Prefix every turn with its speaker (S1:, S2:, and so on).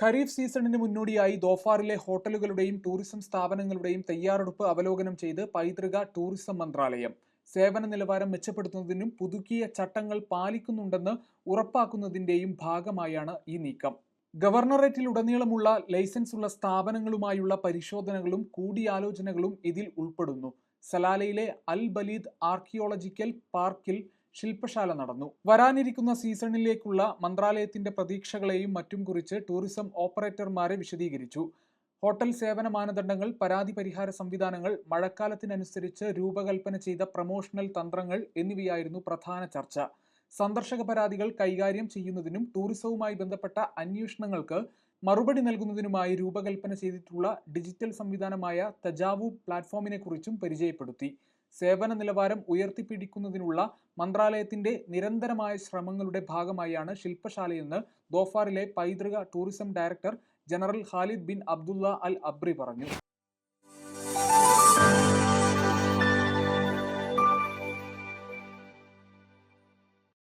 S1: ഖരീഫ് സീസണിന് മുന്നോടിയായി ദോഫാറിലെ ഹോട്ടലുകളുടെയും ടൂറിസം സ്ഥാപനങ്ങളുടെയും തയ്യാറെടുപ്പ് അവലോകനം ചെയ്ത് പൈതൃക ടൂറിസം മന്ത്രാലയം. സേവന നിലവാരം മെച്ചപ്പെടുത്തുന്നതിനും പുതുക്കിയ ചട്ടങ്ങൾ പാലിക്കുന്നുണ്ടെന്ന് ഉറപ്പാക്കുന്നതിന്റെയും ഭാഗമായാണ് ഈ നീക്കം. ഗവർണറേറ്റിൽ ഗവർണറേറ്റിലുടനീളമുള്ള ലൈസൻസ് ഉള്ള സ്ഥാപനങ്ങളുമായുള്ള പരിശോധനകളും കൂടിയാലോചനകളും ഇതിൽ ഉൾപ്പെടുന്നു. സലാലയിലെ അൽ ബലീദ് ആർക്കിയോളജിക്കൽ പാർക്കിൽ ശില്പശാല നടന്നു. വരാനിരിക്കുന്ന സീസണിലേക്കുള്ള മന്ത്രാലയത്തിന്റെ പ്രതീക്ഷകളെയും മറ്റും കുറിച്ച് ടൂറിസം ഓപ്പറേറ്റർമാരെ വിശദീകരിച്ചു. ഹോട്ടൽ സേവന മാനദണ്ഡങ്ങൾ പരാതി പരിഹാര സംവിധാനങ്ങൾ മഴക്കാലത്തിനനുസരിച്ച് രൂപകൽപ്പന ചെയ്ത പ്രമോഷണൽ തന്ത്രങ്ങൾ എന്നിവയായിരുന്നു പ്രധാന ചർച്ച. സന്ദർശക പരാതികൾ കൈകാര്യം ചെയ്യുന്നതിനും ടൂറിസവുമായി ബന്ധപ്പെട്ട അന്വേഷണങ്ങൾക്ക് മറുപടി നൽകുന്നതിനുമായി രൂപകൽപ്പന ചെയ്തിട്ടുള്ള ഡിജിറ്റൽ സംവിധാനമായ തജാവു പ്ലാറ്റ്ഫോമിനെ കുറിച്ചും പരിചയപ്പെടുത്തി. സേവന നിലവാരം ഉയർത്തിപ്പിടിക്കുന്നതിനുള്ള മന്ത്രാലയത്തിന്റെ നിരന്തരമായ ശ്രമങ്ങളുടെ ഭാഗമായാണ് ശില്പശാലയെന്ന് ദോഫാറിലെ പൈതൃക tourism director general Khalid bin Abdullah Al Abri പറഞ്ഞു.